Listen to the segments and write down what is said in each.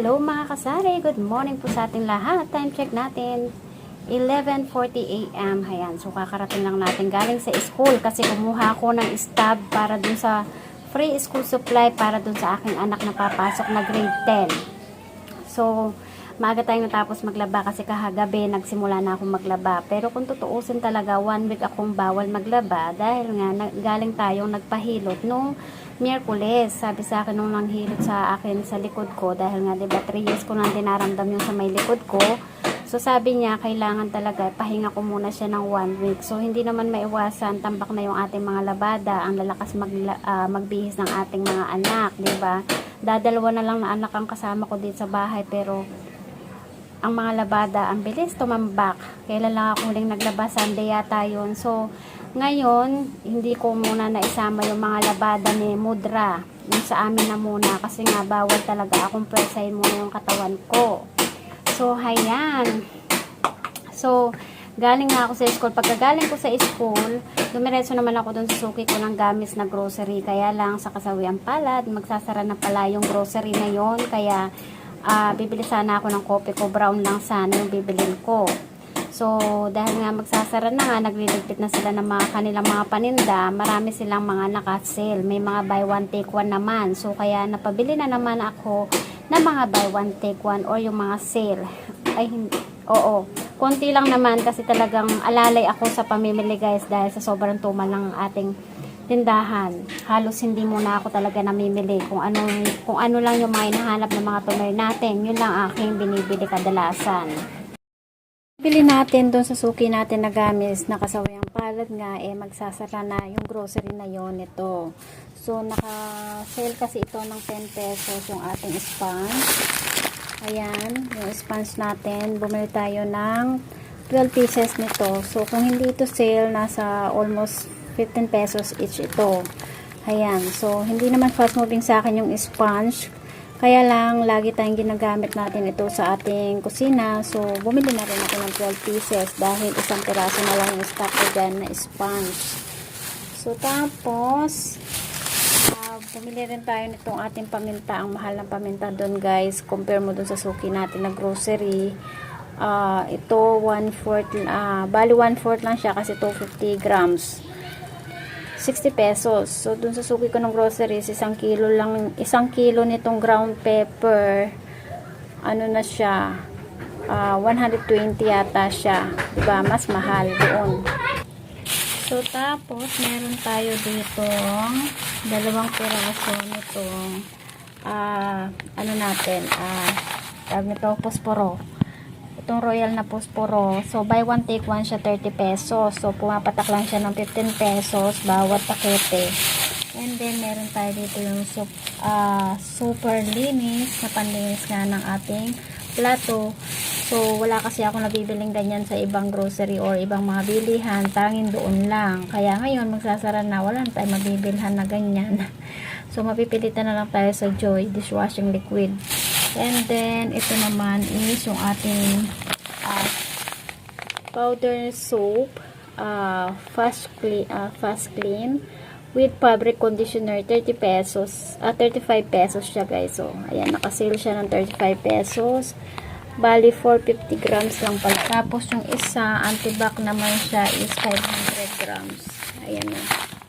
Hello mga kasari, good morning po sa ating lahat. Time check natin, 11.40 a.m. Ayan, so kakarating lang natin galing sa school kasi kumuha ako ng stab para dun sa free school supply para dun sa aking anak na papasok na grade 10. So, maaga tayong natapos maglaba kasi kahagabi nagsimula na akong maglaba. Pero kung tutuusin talaga, one week akong bawal maglaba dahil nga galing tayong nagpahilot nung Miyerkules. Sabi sa akin nung nanghilot sa akin sa likod ko dahil nga 'di ba 3 years ko nang dinaramdam yung sa may likod ko. So sabi niya kailangan talaga pahinga ko muna siya ng one week. So hindi naman maiwasan tambak na yung ating mga labada, ang lalakas mag, ah, magbihis ng ating mga anak, 'di ba? Dadalawa na lang na anak ang kasama ko dito sa bahay pero ang mga labada, ang bilis tumambak. Kailan lang ako huling naglaba, Sunday yata yun. So, ngayon, hindi ko muna naisama yung mga labada ni Mudra. Yung sa amin na muna. Kasi nga, bawal talaga akong presahin muna yung katawan ko. So, hayan. So, galing nga ako sa school. Pagkagaling ko sa school, dumiretso naman ako dun sa suki ko ng gamis na grocery. Kaya lang sa kasawiang palad, magsasara na pala yung grocery na yon Kaya, ah bibili sana ako ng kopi ko. Brown lang sana yung bibilin ko. So, dahil nga magsasara na nga, nagliligpit na sila ng mga kanilang mga paninda, marami silang mga naka-sale. May mga buy one, take one naman. So, kaya napabili na naman ako ng mga buy one, take one or yung mga sale. Ay. Oo. Konti lang naman kasi talagang alalay ako sa pamimili guys dahil sa sobrang tumal ng ating tindahan. Halos hindi muna ako talaga namimili kung ano kung ano lang yung mga hinahanap ng mga tuloy natin. Yun lang aking binibili kadalasan. Bili natin doon sa suki natin na gamis na kasawayang palad nga eh magsasara na yung grocery na yon ito. So naka-sale kasi ito ng 10 pesos yung ating sponge. Ayan, yung sponge natin. Bumili tayo ng 12 pieces nito. So kung hindi ito sale, nasa almost 15 pesos each ito. Ayan, so hindi naman fast moving sa akin yung sponge. Kaya lang, lagi tayong ginagamit natin ito sa ating kusina. So, bumili na rin ako ng 12 pieces dahil isang piraso na lang yung stock ko dyan na sponge. So, tapos, ah, bumili rin tayo nitong ating paminta. Ang mahal ng paminta doon guys. Compare mo doon sa suki natin na grocery. Ah, ito, 1/4, ah, bali 1/4 lang siya kasi 250 grams. 60 pesos. So, dun sa suki ko ng groceries, isang kilo lang, isang kilo nitong ground pepper, ano na siya, ah, 120 yata siya. Diba? Mas mahal doon. So, tapos, meron tayo dito dalawang piraso nitong ah, ano natin, ah, tawag nito, posporo itong royal na posporo. So, buy one, take one siya 30 pesos. So, pumapatak lang siya ng 15 pesos bawat pakete. And then, meron tayo dito yung sup, ah, super linis na panlinis nga ng ating plato. So, wala kasi ako nabibiling ganyan sa ibang grocery or ibang mga bilihan. Tangin doon lang. Kaya ngayon, magsasara na. Wala na tayo mabibilhan na ganyan. So, mapipilitan na lang tayo sa Joy dishwashing liquid. And then, ito naman is yung ating ah, powder soap, ah, fast clean, ah, fast clean with fabric conditioner 30 pesos, ah 35 pesos siya guys. So, ayan, nakasale siya ng 35 pesos. Bali 450 grams lang pala. Tapos yung isa, antibac naman siya is 500 grams. Ayan na.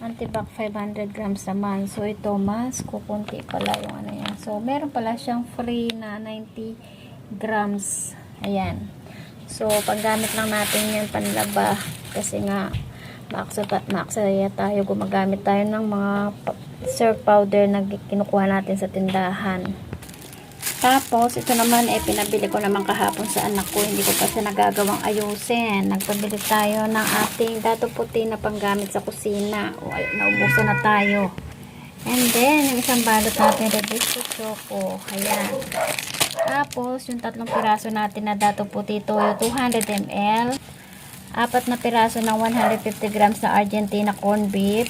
Antibac 500 grams naman. So, ito mas kukunti pala yung ano yan. So, meron pala siyang free na 90 grams. Ayan. So, paggamit lang natin yan panlaba. Kasi nga, maksa, maksaya tayo. Gumagamit tayo ng mga surf powder na kinukuha natin sa tindahan. Tapos, ito naman, eh, pinabili ko naman kahapon sa anak ko. Hindi ko pa siya nagagawang ayusin. Nagpabili tayo ng ating dato puti na panggamit sa kusina. O, naubusan na tayo. And then, yung isang balot natin, Rebisco Choco. Ayan. Tapos, yung tatlong piraso natin na dato puti toyo, 200 ml. Apat na piraso ng 150 grams na Argentina corned beef.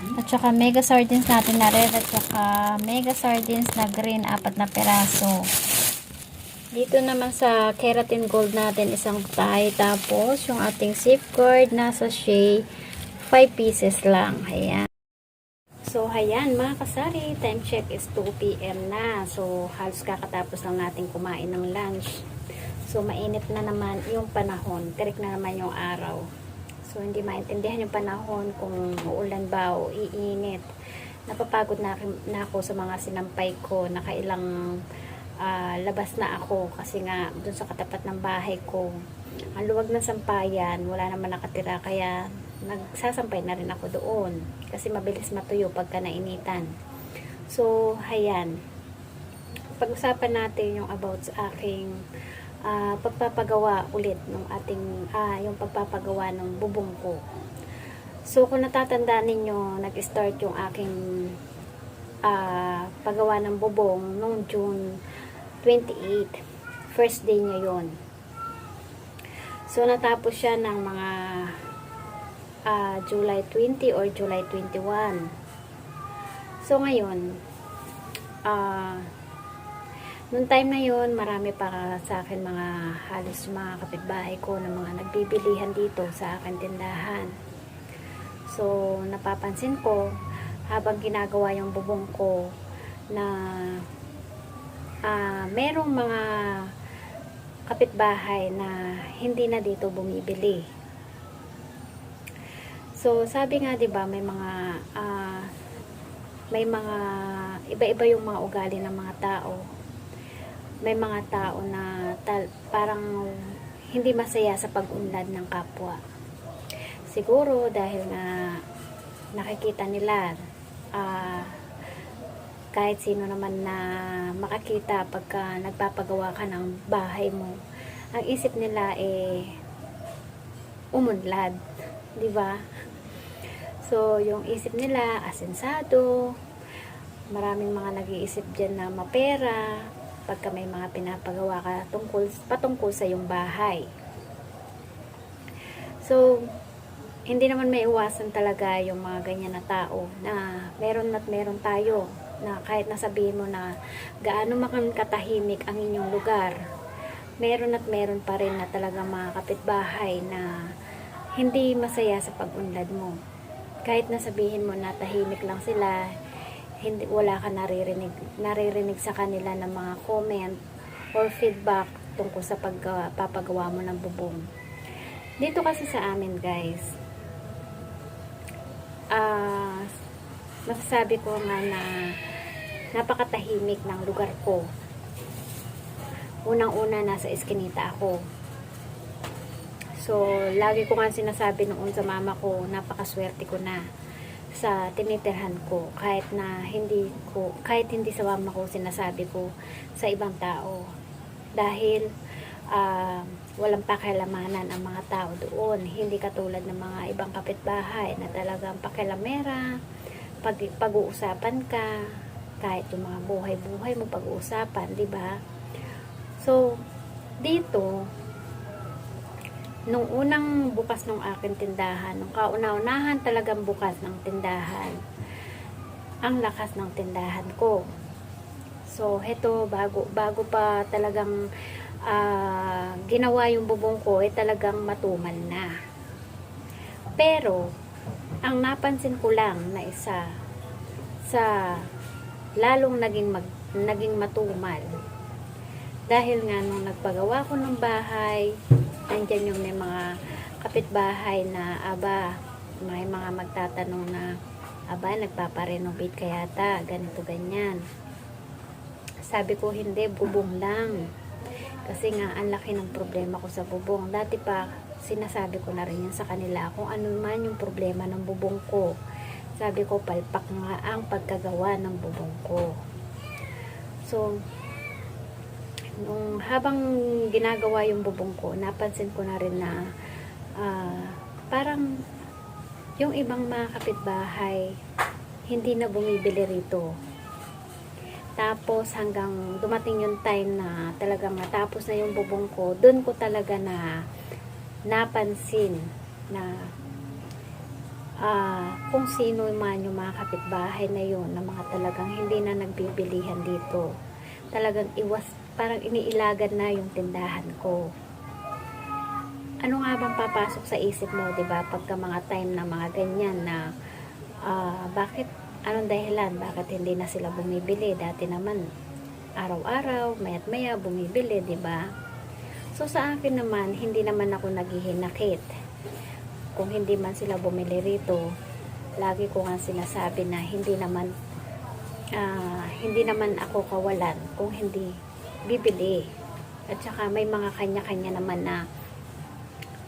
At saka mega sardines natin na red at saka mega sardines na green, apat na peraso. Dito naman sa keratin gold natin isang tie. Tapos yung ating safeguard na sachet, 5 pieces lang. Ayan. So, hayan mga kasari, time check is 2 p.m. na. So, halos kakatapos lang natin kumain ng lunch. So, mainit na naman yung panahon. Tirik na naman yung araw. So, hindi maintindihan yung panahon kung uulan ba o iinit. Napapagod na, na ako sa mga sinampay ko. Nakailang ah, labas na ako kasi nga dun sa katapat ng bahay ko. Ang luwag ng sampayan, wala naman nakatira kaya nagsasampay na rin ako doon kasi mabilis matuyo pagka nainitan. So, hayan. Pag-usapan natin yung about sa aking ah, pagpapagawa ulit ng ating ah, yung pagpapagawa ng bubong ko. So, kung natatandaan ninyo, nag-start yung aking ah, paggawa ng bubong noong June 28. First day niya yon. So, natapos siya ng mga ah, July 20 or July 21. So, ngayon, ah, Noong time na yon marami pa sa akin mga halos mga kapitbahay ko na mga nagbibilihan dito sa akin tindahan. So, napapansin ko habang ginagawa yung bubong ko na ah merong mga kapitbahay na hindi na dito bumibili. So, sabi nga 'di ba, may mga ah, may mga iba-iba yung mga ugali ng mga tao. May mga tao na tal- parang hindi masaya sa pag-unlad ng kapwa. Siguro dahil nga nakikita nila ah, kahit sino naman na makakita pagka nagpapagawa ka ng bahay mo, ang isip nila eh umunlad, 'di ba? So, yung isip nila asensado, maraming mga nag-iisip diyan na mapera pagka may mga pinapagawa ka tungkol patungkol sa yung bahay. So, hindi naman may iwasan talaga yung mga ganyan na tao na meron at meron tayo na kahit nasabihin mo na gaano man katahimik ang inyong lugar, meron at meron pa rin na talaga mga kapitbahay na hindi masaya sa pag-unlad mo. Kahit nasabihin mo na tahimik lang sila, hindi wala ka naririnig naririnig sa kanila ng mga comment or feedback tungkol sa pagpapagawa mo ng bubong. Dito kasi sa amin, guys, ah masasabi ko nga na napakatahimik ng lugar ko. Unang-una nasa eskinita ako. So, lagi ko nga sinasabi noon sa mama ko, napakaswerte ko na sa tinitirhan ko kahit na hindi ko kahit hindi sa mama ko sinasabi ko sa ibang tao. Dahil ah, walang pakialamanan ang mga tao doon. Hindi katulad ng mga ibang kapitbahay na talagang pakialamera pag pag-uusapan ka kahit yung mga buhay-buhay mo pag-uusapan di ba? So dito nung unang bukas ng aking tindahan, nung kauna-unahan talagang bukas ng tindahan, ang lakas ng tindahan ko. So, heto, bago, bago pa talagang ah, ginawa yung bubong ko, eh talagang matumal na. Pero, ang napansin ko lang na isa, sa lalong naging, mag, naging matumal, dahil nga nung nagpagawa ko ng bahay, andyan yung may mga kapitbahay na aba, may mga magtatanong na aba, nagpaparenovate ka yata, ganito ganyan. Sabi ko, hindi, bubong lang. Kasi nga, ang laki ng problema ko sa bubong. Dati pa, sinasabi ko na rin yan sa kanila kung ano man yung problema ng bubong ko. Sabi ko, palpak nga ang pagkagawa ng bubong ko. So, nung habang ginagawa yung bubong ko, napansin ko na rin na ah, parang yung ibang mga kapitbahay hindi na bumibili rito. Tapos hanggang dumating yung time na talagang natapos na yung bubong ko, doon ko talaga na napansin na ah, kung sino man yung mga kapitbahay na yun na mga talagang hindi na nagbibilihan dito. Talagang iwas, parang iniilagad na yung tindahan ko. Ano nga bang papasok sa isip mo, 'di ba? Pagka mga time na mga ganyan na ah, bakit anong dahilan bakit hindi na sila bumibili dati naman araw-araw mayat maya bumibili di ba so sa akin naman hindi naman ako naghihinakit kung hindi man sila bumili rito lagi ko nga sinasabi na hindi naman ah, hindi naman ako kawalan kung hindi bibili at saka may mga kanya-kanya naman na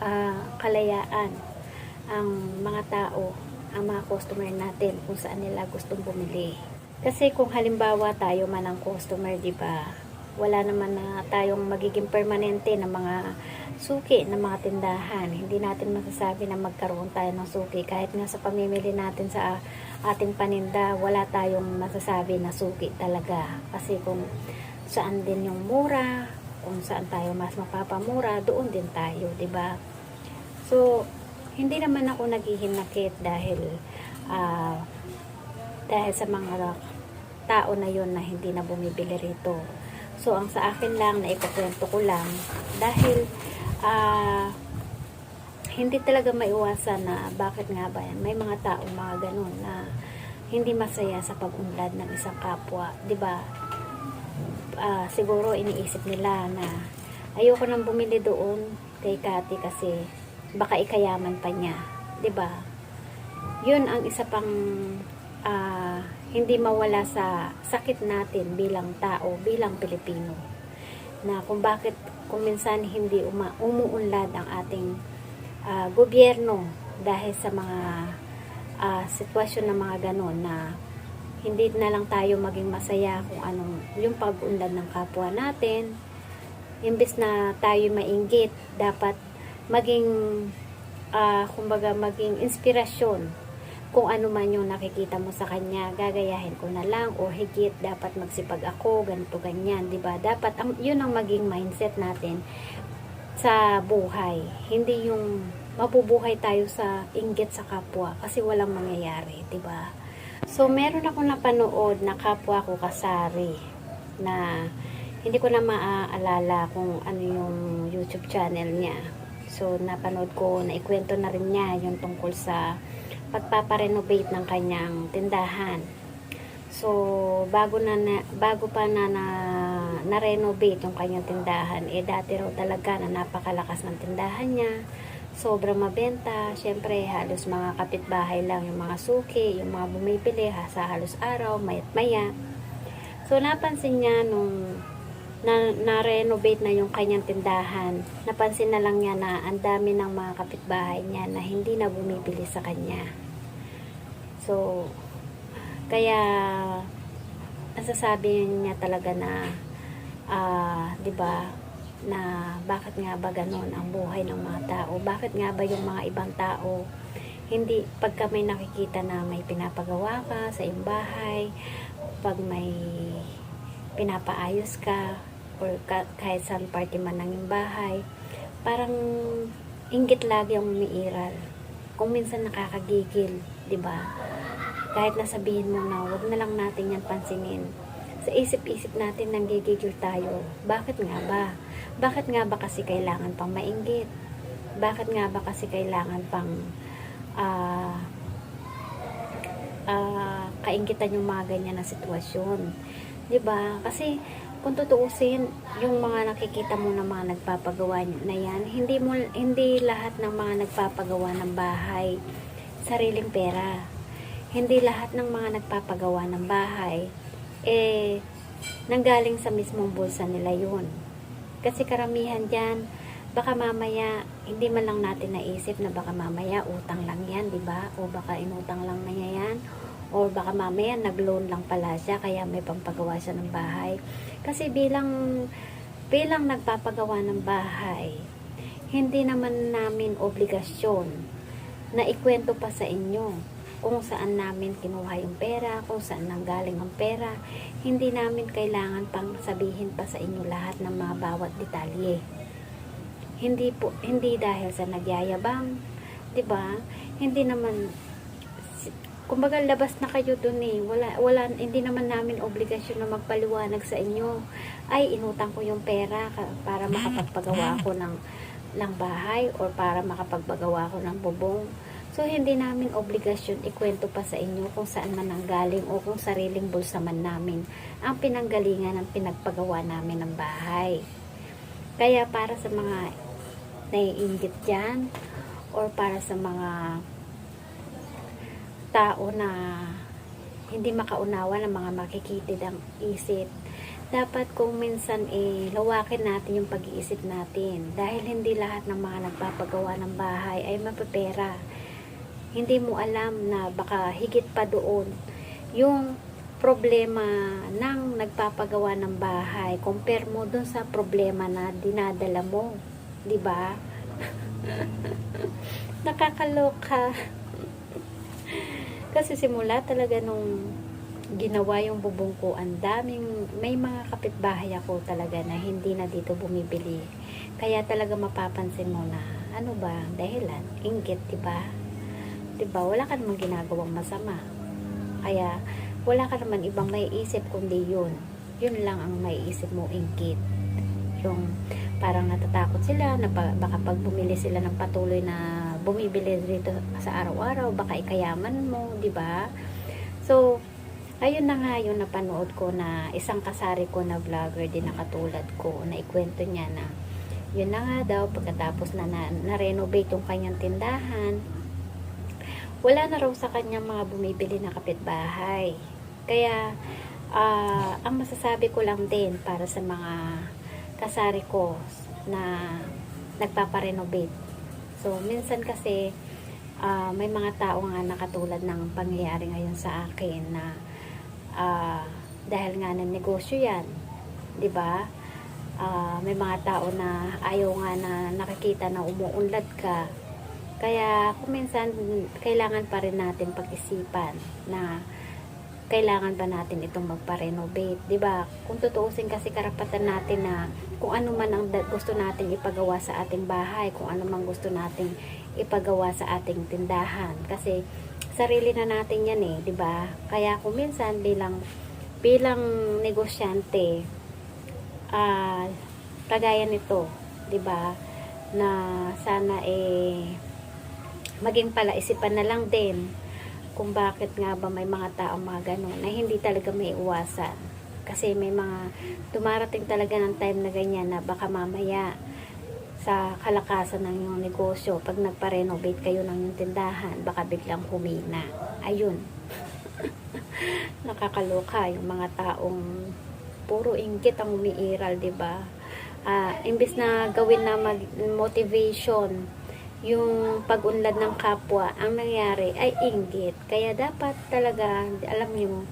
ah, kalayaan ang mga tao ang mga customer natin kung saan nila gustong bumili. Kasi kung halimbawa tayo man ang customer, di ba? Wala naman na tayong magiging permanente ng mga suki ng mga tindahan. Hindi natin masasabi na magkaroon tayo ng suki. Kahit nga sa pamimili natin sa ating paninda, wala tayong masasabi na suki talaga. Kasi kung saan din yung mura, kung saan tayo mas mapapamura, doon din tayo, di ba? So, hindi naman ako naghihinakit dahil ah, dahil sa mga tao na yon na hindi na bumibili rito. So, ang sa akin lang na ikukwento ko lang dahil ah, hindi talaga maiwasan na bakit nga ba yan. May mga tao mga ganun na hindi masaya sa pag-unlad ng isang kapwa. ba Ah, siguro iniisip nila na ayoko nang bumili doon kay Kati kasi baka ikayaman pa niya, ba? 'Yun ang isa pang ah, hindi mawala sa sakit natin bilang tao, bilang Pilipino. Na kung bakit kung minsan hindi uma, umuunlad ang ating ah, gobyerno dahil sa mga ah, sitwasyon na mga ganon na hindi na lang tayo maging masaya kung anong yung pag-unlad ng kapwa natin. Imbes na tayo mainggit, dapat maging ah kumbaga maging inspirasyon kung ano man yung nakikita mo sa kanya gagayahin ko na lang o higit dapat magsipag ako ganito ganyan 'di ba? Dapat ang yun ang maging mindset natin sa buhay. Hindi yung mabubuhay tayo sa inggit sa kapwa kasi walang mangyayari 'di ba? So meron ako napanood na kapwa ko kasari na hindi ko na maaalala kung ano yung YouTube channel niya. So, napanood ko, naikwento na rin niya yung tungkol sa pagpaparenovate ng kanyang tindahan. So, bago na, bago pa na, na na-renovate yung kanyang tindahan, eh dati raw talaga na napakalakas ng tindahan niya. Sobrang mabenta. Siyempre, halos mga kapitbahay lang yung mga suki, yung mga bumibili ha, sa halos araw, mayat maya. So, napansin niya nung na na-renovate na yung kanyang tindahan. Napansin na lang niya na ang dami ng mga kapitbahay niya na hindi na bumibili sa kanya. So, kaya nasasabi niya talaga na ah, 'di ba na bakit nga ba ganon ang buhay ng mga tao? Bakit nga ba yung mga ibang tao hindi pagka may nakikita na may pinapagawa ka sa iyong pag may pinapaayos ka or ka, kahit saan party man ng bahay, parang inggit lagi ang umiiral. Kung minsan nakakagigil, 'di ba? Kahit nasabihin mo na wag na lang natin yan pansinin. Sa isip-isip natin nanggigigil tayo. Bakit nga ba? Bakit nga ba kasi kailangan pang mainggit? Bakit nga ba kasi kailangan pang ah ah, kaingitan yung mga ganyan na sitwasyon. 'Di ba? Kasi kung tutuusin, yung mga nakikita mo na mga nagpapagawa na yan, hindi mo hindi lahat ng mga nagpapagawa ng bahay sariling pera. Hindi lahat ng mga nagpapagawa ng bahay eh nanggaling sa mismong bulsa nila yun. Kasi karamihan diyan baka mamaya hindi man lang natin naisip na baka mamaya utang lang yan, 'di ba? O baka inutang lang na yan or baka mamaya nag-loan lang pala siya kaya may pampagawa siya ng bahay. Kasi bilang bilang nagpapagawa ng bahay, hindi naman namin obligasyon na ikwento pa sa inyo kung saan namin kinuha yung pera, kung saan nanggaling ang pera. Hindi namin kailangan pang sabihin pa sa inyo lahat ng mga bawat detalye. Hindi po hindi dahil sa nagyayabang, 'di ba? Hindi naman kumbaga labas na kayo dun eh. Wala, wala, hindi naman namin obligasyon na magpaliwanag sa inyo. Ay, inutang ko yung pera para makapagpagawa ako ng, ng bahay or para makapagpagawa ako ng bubong. So, hindi namin obligasyon ikwento pa sa inyo kung saan man ang galing o kung sariling bulsa man namin ang pinanggalingan ng pinagpagawa namin ng bahay. Kaya para sa mga naiingit dyan or para sa mga tao na hindi makaunawa ng mga makikitid ang isip, dapat kung minsan eh, lawakin natin yung pag-iisip natin. Dahil hindi lahat ng mga nagpapagawa ng bahay ay mapapera. Hindi mo alam na baka higit pa doon yung problema ng nagpapagawa ng bahay compare mo doon sa problema na dinadala mo. 'Di ba? Nakakaloka. Kasi simula talaga nung ginawa yung bubong ko, ang daming, may mga kapitbahay ako talaga na hindi na dito bumibili. Kaya talaga mapapansin mo na, ano ba, ang dahilan? Inggit, di ba? Di ba? Wala ka namang ginagawang masama. Kaya, wala ka naman ibang may isip kundi yun. Yun lang ang may isip mo, inggit. Yung parang natatakot sila na ba- baka pag bumili sila ng patuloy na bumibili dito sa araw-araw, baka ikayaman mo, di ba? So, ayun na nga yung napanood ko na isang kasari ko na vlogger din na katulad ko na ikwento niya na yun na nga daw pagkatapos na, na na-renovate yung kanyang tindahan wala na raw sa kanyang mga bumibili na kapitbahay kaya ah, ang masasabi ko lang din para sa mga kasari ko na nagpaparenovate so minsan kasi ah, may mga tao nga na katulad ng pangyayari ngayon sa akin na ah, dahil nga ng negosyo yan, 'di ba? Ah, may mga tao na ayaw nga na nakikita na umuunlad ka. Kaya kung minsan kailangan pa rin natin pag-isipan na kailangan ba natin itong magpa-renovate, 'di ba? Kung tutuusin kasi karapatan natin na kung ano man ang gusto nating ipagawa sa ating bahay, kung ano man gusto nating ipagawa sa ating tindahan kasi sarili na natin yan eh, 'di ba? Kaya kung minsan bilang bilang negosyante ah kagaya nito, 'di ba? Na sana eh maging palaisipan na lang din kung bakit nga ba may mga taong mga ganun na hindi talaga may iwasan. Kasi may mga dumarating talaga ng time na ganyan na baka mamaya sa kalakasan ng iyong negosyo, pag nagpa-renovate kayo ng iyong tindahan, baka biglang humina. Ayun. Nakakaloka yung mga taong puro inggit ang umiiral, 'di ba? Ah, imbes na gawin na mag motivation yung pag-unlad ng kapwa, ang nangyari ay inggit. Kaya dapat talaga, alam niyo,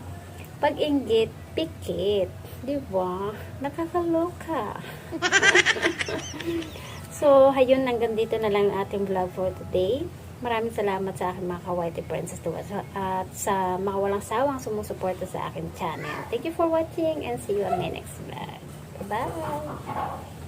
pag inggit, pikit. 'Di ba? Nakakaloka. So, ayun, hanggang dito na lang ang ating vlog for today. Maraming salamat sa aking mga ka-whitey princess to at sa mga walang sawang sumusuporta sa aking channel. Thank you for watching and see you on my next vlog. Bye!